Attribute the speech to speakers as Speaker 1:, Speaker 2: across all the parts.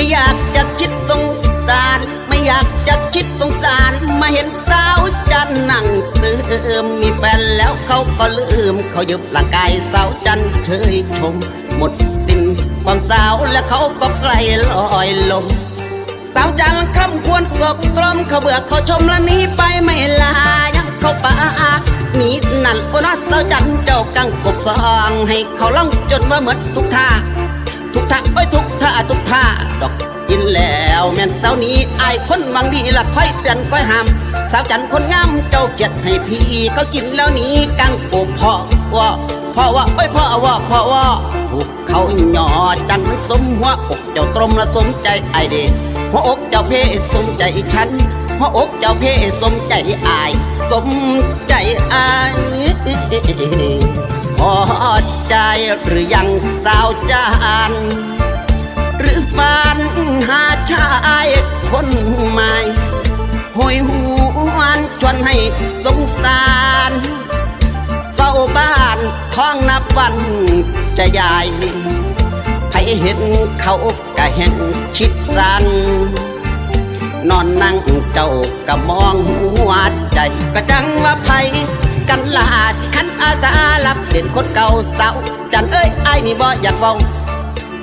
Speaker 1: ไม่อยากจะคิดสงสาร ไม่อยากจะคิดสงสาร มาเห็นสาวจันนั่งซื้อมีแฟนแล้วเขาก็ลืม เขายึบร่างกายสาวจันเคยชม หมดสิ้นความสาวและเขาก็ไกลลอยลมสาวจันคำควรสกตรมเขาเบื่อเขาชมและนี้ไปไม่ลายังเขาปะานี้นั่นก็นอสาวจันเจ้ากังกบซอง ให้เขาล่องจนว่าเหมือนทุกท่า ทุกท่าโอ้ยทุกท่าทุกท่าดอกกินแล้วแม่นเสานี้อายคนบางดีละค่อยเตือนค่อยห้ามสาวจันคนงามเจ้าเกียรติให้พี่เขากินแล้วหนี้กังกบพ่อว่าพ่อว่าโอ้ยพ่อว่าพ่อว่าถูกเขาหยอจันสมหัวอกเจ้าตรมละสมใจไอเดหัวอกเจ้าเพสมใจฉันหัวอกเจ้าเพสมใจอายสมใจอายพอใจหรือยังสาวจาน ให้สงสารเฝ้าบ้านท้องนับวันจะใหญ่ไผเห็นเขาก็เห็นคิดสันนอนนั่งเจ้าก็มองหัวใจ ก็จังว่าไผกันลาสิขันอาสารับเด่นคนเก่าเศร้าจันเอ้ยไอ้นี่บ่อยากเว้า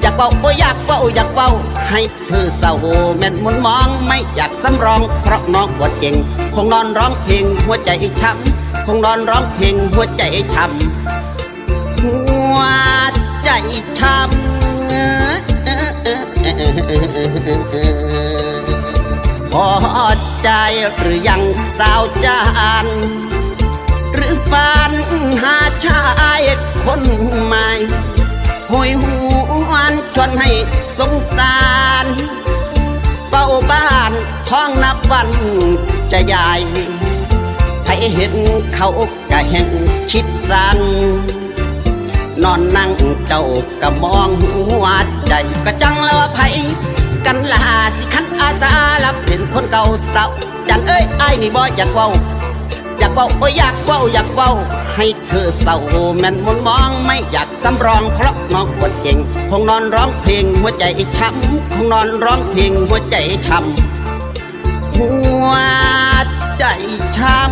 Speaker 1: อยากเว้าโอ้ยอยากเว้าอยากเว้าให้เธอเศร้าแม่นมุนมองไม่อยากสำรอง เพราะน้องบวดเก่ง คงนอนร้องเพลงหัวใจช้ำคงนอนร้องเพลงหัวใจช้ำหัวใจช้ำพอใจหรือยังสาวจานหรือฝันหาชายคนใหม่หวยหวนชว สงสารเฝ้าบ้านท้องนับวันจะใหญ่ไผเห็นเขาก็แห่งคิดสันนอนนั่งเจ้าก็มองหัวใจก็จังแล้วว่าไผกันลาสิคันอาสารับเป็นคนเก่าเศร้าจันเอ้ยไอ้นี่บ่อยากเว้า อยากเว้าโอ้อยากเว้าอยากเว้า ให้คือเศร้าแม่นมนมองไม่อยากสำรองเพราะน้องกดเก่งคงนอนร้องเพลงหัวใจช้ำคงนอนร้องเพลงหัวใจช้ำหัวใจช้ำ